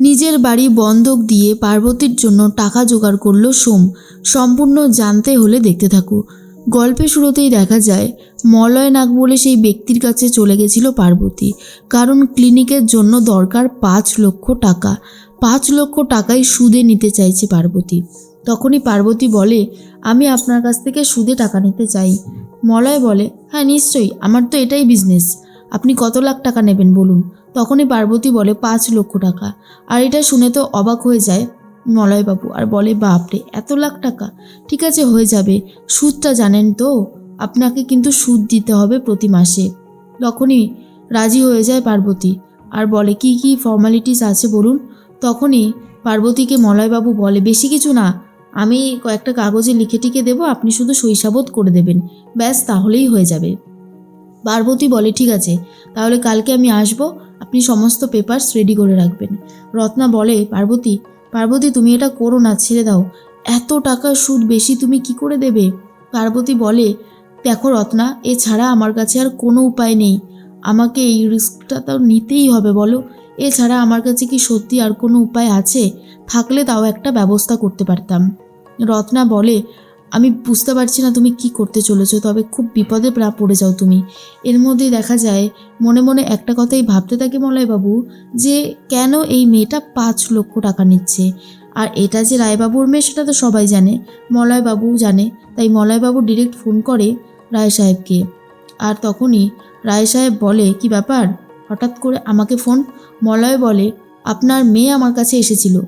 নিজের বাড়ি বন্ধক দিয়ে পার্বতীর জন্য টাকা জোগাড় করল সোম। সম্পূর্ণ জানতে হলে দেখতে থাকো। গল্পের শুরুতেই দেখা যায়, মলয় নাগ বলে সেই ব্যক্তির কাছে চলে গেছিল পার্বতী। কারণ ক্লিনিকের জন্য দরকার পাঁচ লক্ষ টাকা। পাঁচ লক্ষ টাকাই সুদে নিতে চাইছে পার্বতী। তখনই পার্বতী বলে, আমি আপনার কাছ থেকে সুদে টাকা নিতে চাই। মলয় বলে হ্যাঁ নিশ্চয়ই। আমার তো এটাই বিজনেস আপনি কত লাখ টাকা নেবেন, বলুন? তখনই পার্বতী বলে, পাঁচ লক্ষ টাকা। আর এটা শুনে তো অবাক হয়ে যায় মলয়বাবু আর বলে, বাপরে, এত লাখ টাকা? ঠিক আছে, হয়ে যাবে। সুদটা জানেন তো, আপনাকে কিন্তু সুদ দিতে হবে প্রতি মাসে। তখনই রাজি হয়ে যায় পার্বতী। আর বলে, কি কি ফর্মালিটিস আছে বলুন? তখনই পার্বতীকে মলয়বাবু বলে, বেশি কিছু না, আমি কয়েকটা কাগজে লিখে টিকে দেবো, আপনি শুধু শৈশাবোধ করে দেবেন। ব্যাস, তাহলেই হয়ে যাবে। পার্বতী বলে, ঠিক আছে, তাহলে কালকে আমি আসব আপনি সমস্ত পেপারস রেডি করে রাখবেন। রত্না বলে, পার্বতী পার্বতী, তুমি এটা করো না, ছেড়ে দাও। এত টাকার সুদ বেশি তুমি কি করে দেবে? পার্বতী বলে, দেখো রত্না, এছাড়া আমার কাছে আর কোনো উপায় নেই। আমাকে এই রিস্কটা তো নিতেই হবে, বলো। এছাড়া আমার কাছে কি সত্যি আর কোনো উপায় আছে? থাকলে তাও একটা ব্যবস্থা করতে পারতাম। রত্না বলে আমি বুঝতে পারছি না তুমি কি করতে চলেছো, তবে খুব বিপদে প্রা- পড়ে যাও তুমি। এর মধ্যে দেখা যায়, মনে মনে একটা কথাই ভাবতে থাকে মলয়বাবু যে কেন এই মেয়েটা পাঁচ লক্ষ টাকা নিচ্ছে? আর এটা যে রায়বাবুর মেয়ে, সেটা তো সবাই জানে মলয়বাবু জানে। তাই মলয়বাবু ডিরেক্ট ফোন করে রায় সাহেবকে। আর তখনই রায় সাহেব বলে, কি ব্যাপার? হঠাৎ করে আমাকে ফোন মলয় বলে, আপনার মেয়ে আমার কাছে এসেছিল,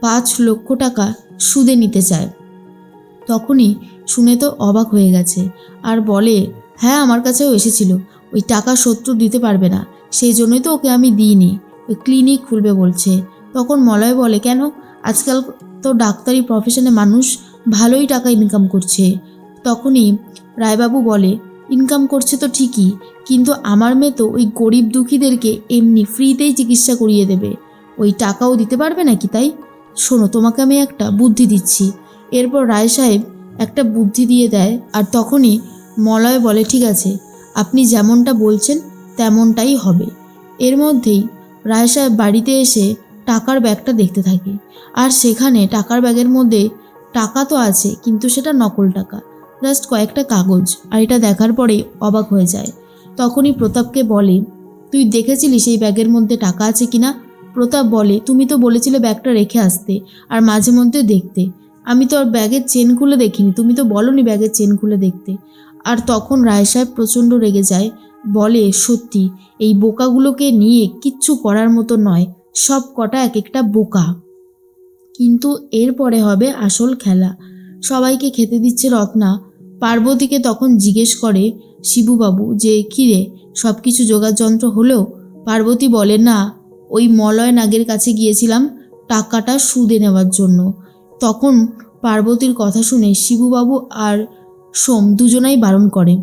পাঁচ লক্ষ টাকা সুদে নিতে চায়। তখনই শুনে তো অবাক হয়ে গেছে আর বলে হ্যাঁ আমার কাছেও এসেছিল। ওই টাকা শত্রু দিতে পারবে না, সেই জন্যই তো ওকে আমি দিইনি। ওই ক্লিনিক খুলবে বলছে। তখন মলয় বলে, কেন? আজকাল তো ডাক্তারি প্রফেশনে মানুষ ভালোই টাকা ইনকাম করছে। তখনই রায়বাবু বলে ইনকাম করছে তো ঠিকই, কিন্তু আমার মেয়ে তো ওই গরিব দুঃখীদেরকে এমনি ফ্রিতেই চিকিৎসা করিয়ে দেবে। ওই টাকাও দিতে পারবে নাকি তাই? শোনো, তোমাকে আমি একটা বুদ্ধি দিচ্ছি। এরপর রায় সাহেব একটা বুদ্ধি দিয়ে দেয় আর তখনই মলয় বলে, ঠিক আছে, আপনি যেমনটা বলছেন তেমনটাই হবে। এর মধ্যেই রায় সাহেব বাড়িতে এসে টাকার ব্যাগটা দেখতে থাকে। আর সেখানে টাকার ব্যাগের মধ্যে টাকা তো আছে, কিন্তু সেটা নকল টাকা, জাস্ট কয়েকটা কাগজ, আর এটা দেখার পরেই অবাক হয়ে যায়। তখনই প্রতাপকে বলে, তুই দেখেছিলি সেই ব্যাগের মধ্যে টাকা আছে কিনা? প্রতাপ বলে, তুমি তো বলেছিলে ব্যাগটা রেখে আসতে, আর মাঝে মধ্যে দেখতে। আমি তো আর ব্যাগের চেন খুলে দেখিনি, তুমি তো বলনি ব্যাগের চেন খুলে দেখতে। আর তখন রায় সাহেব প্রচণ্ড রেগে যায়, বলে, সত্যি, এই বোকাগুলোকে নিয়ে কিচ্ছু করার মতো নয়, সব কটা এক একটা বোকা। কিন্তু এরপরে হবে আসল খেলা। সবাইকে খেতে দিচ্ছে রত্না। পার্বতীকে তখন জিজ্ঞেস করে, শিবুবাবু, যে কিরে সব কিছু যোগাযন্ত্র হলেও পার্বতী বলে, না, ওই মলয় নাগের কাছে গিয়েছিলাম টাকাটা সুদে নেওয়ার জন্য। তখন পার্বতীর কথা শুনে শিবুবাবু আর সোম দুজনাই বারণ করে।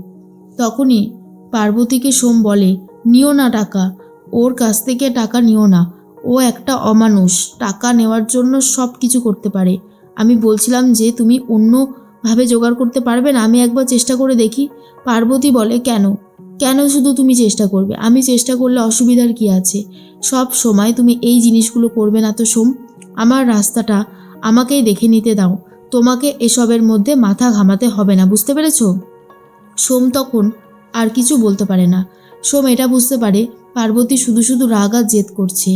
তখনই পার্বতীকে সোম বলে, নিও না টাকা, ওর কাছ থেকে টাকা নিও না। ও একটা অমানুষ, টাকা নেওয়ার জন্য সব কিছু করতে পারে। আমি বলছিলাম যে তুমি অন্যভাবে জোগাড় করতে পারবে না, আমি একবার চেষ্টা করে দেখি। পার্বতী বলে, কেন? কেন শুধু তুমি চেষ্টা করবে? আমি চেষ্টা করলে অসুবিধার কি আছে? সব সময় তুমি এই জিনিসগুলো করবে না তো সোম? আমার রাস্তাটা আমাকেই দেখে নিতে দাও। তোমাকে এসবের মধ্যে মাথা ঘামাতে হবে না, বুঝতে পেরেছ? সোম তখন আর কিছু বলতে পারে না। সোম এটা বুঝতে পারে, পার্বতী শুধু শুধু রাগ আর জেদ করছে।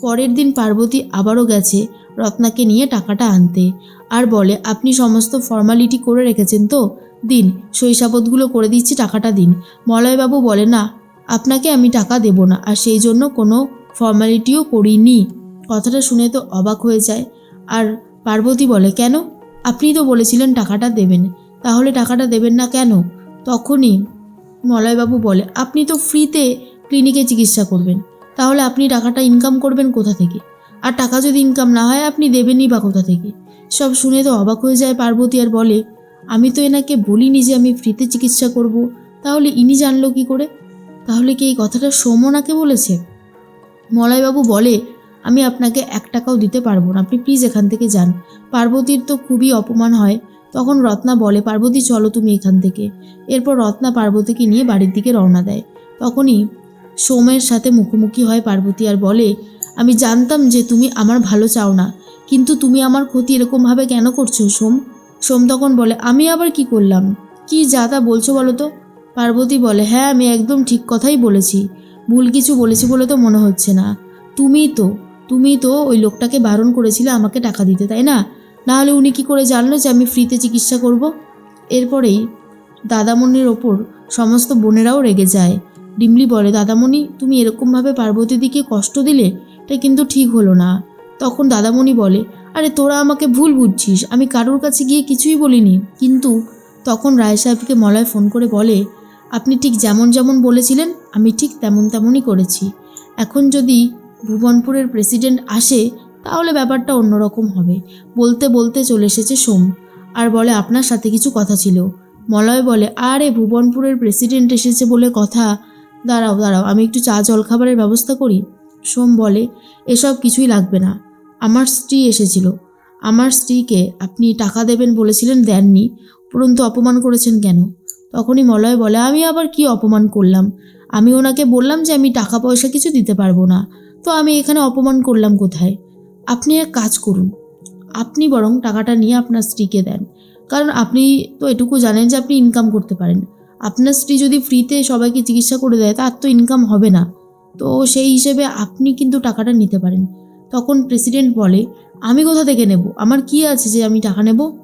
পরের দিন পার্বতী আবারও গেছে রত্নাকে নিয়ে টাকাটা আনতে আর বলে, আপনি সমস্ত ফর্মালিটি করে রেখেছেন তো? দিন শৈশাবতগুলো করে দিচ্ছি, টাকাটা দিন। মলয়বাবু বলে, না, আপনাকে আমি টাকা দেব না আর সেই জন্য কোনো ফর্মালিটিও করিনি। কথাটা শুনে তো অবাক হয়ে যায়। আর পার্বতী বলে, কেন? আপনি তো বলেছিলেন টাকাটা দেবেন। তাহলে টাকাটা দেবেন না কেন? তখনই মলয়বাবু বলে, আপনি তো ফ্রিতে ক্লিনিকে চিকিৎসা করবেন। তাহলে আপনি টাকাটা ইনকাম করবেন কোথা থেকে? আর টাকা যদি ইনকাম না হয়, আপনি দেবেনই বা কোথা থেকে? সব শুনে তো অবাক হয়ে যায় পার্বতী আর বলে, আমি তো এনাকে বলিনি যে আমি ফ্রিতে চিকিৎসা করব। তাহলে ইনি জানলো কি করে? তাহলে কি এই কথাটা সোমনাকে বলেছে? মলয়বাবু বলে আমি আপনাকে এক টাকাও দিতে পারব না। আপনি প্লিজ এখান থেকে যান। পার্বতীর তো খুবই অপমান হয়। তখন রত্না বলে, পার্বতী, চলো তুমি এখান থেকে। এরপর রত্না পার্বতীকে নিয়ে বাড়ির দিকে রওনা দেয়। তখনই সোমের সাথে মুখোমুখি হয় পার্বতী আর বলে, আমি জানতাম যে তুমি আমার ভালো চাও না, কিন্তু তুমি আমার ক্ষতি এরকমভাবে কেন করছ সোম? সোম তখন বলে, আমি আবার কি করলাম? কি যা তা বলছো বলো তো? পার্বতী বলে হ্যাঁ আমি একদম ঠিক কথাই বলেছি। ভুল কিছু বলেছি বলে তো মনে হচ্ছে না। তুমি তো তুমি তো ওই লোকটাকে বারণ করেছিলে আমাকে টাকা দিতে, তাই না? নাহলে উনি কি করে জানলো যে আমি ফ্রিতে চিকিৎসা করব? এরপরেই দাদামণির ওপর সমস্ত বোনেরাও রেগে যায়। ডিমলি বলে, দাদামণি, তুমি এরকমভাবে পার্বতীদিকে কষ্ট দিলে? এটা কিন্তু ঠিক হলো না। তখন দাদামণি বলে, আরে, তোরা আমাকে ভুল বুঝছিস। আমি কারোর কাছে গিয়ে কিছুই বলিনি। কিন্তু তখন রায় সাহেবকে মলয় ফোন করে বলে, আপনি ঠিক যেমন যেমন বলেছিলেন, আমি ঠিক তেমন তেমনই করেছি। এখন যদি ভুবনপুরের প্রেসিডেন্ট আসে, তাহলে ব্যাপারটা অন্যরকম হবে। বলতে বলতে চলে এসেছে সোম। আর বলে, আপনার সাথে কিছু কথা ছিল। মলয় বলে, আরে, ভুবনপুরের প্রেসিডেন্ট এসেছে বলে কথা? দাঁড়াও দাঁড়াও, আমি একটু চা, জলখাবারের ব্যবস্থা করি। সোম বলে, এসব কিছুই লাগবে না। আমার স্ত্রী এসেছিল। আমার স্ত্রীকে আপনি টাকা দেবেন বলেছিলেন, দেননি। উপরন্তু অপমান করেছেন কেন? তখনই মলয় বলে, আমি আবার কি অপমান করলাম? আমি ওনাকে বললাম যে আমি টাকা পয়সা কিছু দিতে পারব না। তো আমি এখানে অপমান করলাম কোথায়? আপনি এক কাজ করুন। আপনি বরং টাকাটা নিয়ে আপনার স্ত্রীকে দেন। কারণ আপনি তো এটুকু জানেন যে আপনি ইনকাম করতে পারেন। আপনার স্ত্রী যদি ফ্রিতে সবাইকে চিকিৎসা করে দেয়, তার তো ইনকাম হবে না। তো সেই হিসেবে আপনি কিন্তু টাকাটা নিতে পারেন। তখন প্রেসিডেন্ট বলে, আমি কোথা থেকে নেব? আমার কি আছে যে আমি টাকা নেব?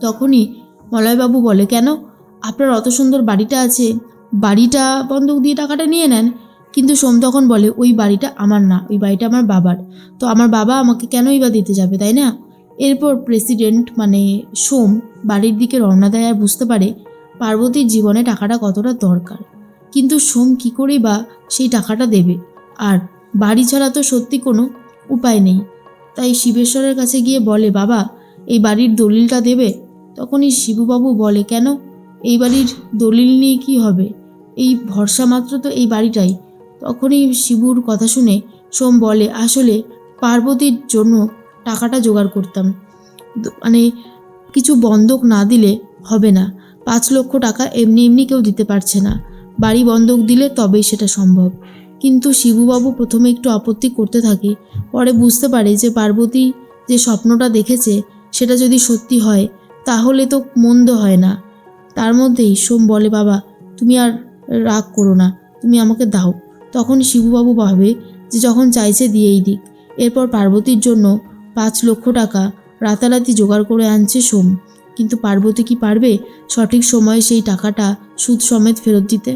তখনই মলয়বাবু বলে, কেন? আপনার অত সুন্দর বাড়িটা আছে। বাড়িটা বন্ধক দিয়ে টাকাটা নিয়ে নেন। কিন্তু সোম তখন বলে, ওই বাড়িটা আমার না, ওই বাড়িটা আমার বাবার। তো আমার বাবা আমাকে কেনই বা দিতে যাবে, তাই না? এরপর প্রেসিডেন্ট মানে সোম বাড়ির দিকে রওনা দেয় আর বুঝতে পারে পার্বতীর জীবনে টাকাটা কতটা দরকার। কিন্তু সোম কী করেই বা সেই টাকাটা দেবে? আর বাড়ি ছাড়া তো সত্যি কোনো উপায় নেই। তাই শিবেশ্বরের কাছে গিয়ে বলে, বাবা, এই বাড়ির দলিলটা দেবে? তখনই শিবুবাবু বলে, কেন? এই বাড়ির দলিল নিয়ে কি হবে? এই ভরসা মাত্র তো এই বাড়িটাই। তখনই শিবুর কথা শুনে সোম বলে, আসলে পার্বতীর জন্য টাকাটা জোগাড় করতাম। মানে কিছু বন্ধক না দিলে হবে না। পাঁচ লক্ষ টাকা এমনি এমনি কেউ দিতে পারছে না। বাড়ি বন্ধক দিলে তবেই সেটা সম্ভব। কিন্তু শিবুবাবু প্রথমে একটু আপত্তি করতে থাকে, পরে বুঝতে পারে যে পার্বতী যে স্বপ্নটা দেখেছে, সেটা যদি সত্যি হয়, তাহলে তো মন্দ হয় না। তার মধ্যেই সোম বলে, বাবা, তুমি আর রাগ করো না। তুমি আমাকে দাও। তখন শিবুবাবু ভাবে যে যখন চাইছে দিয়েই দিক। এরপর পার্বতীর জন্য পাঁচ লক্ষ টাকা রাতারাতি জোগাড় করে আনছে সোম। কিন্তু পার্বতী কি পারবে সঠিক সময়ে সেই টাকাটা সুদ সমেত ফেরত দিতে?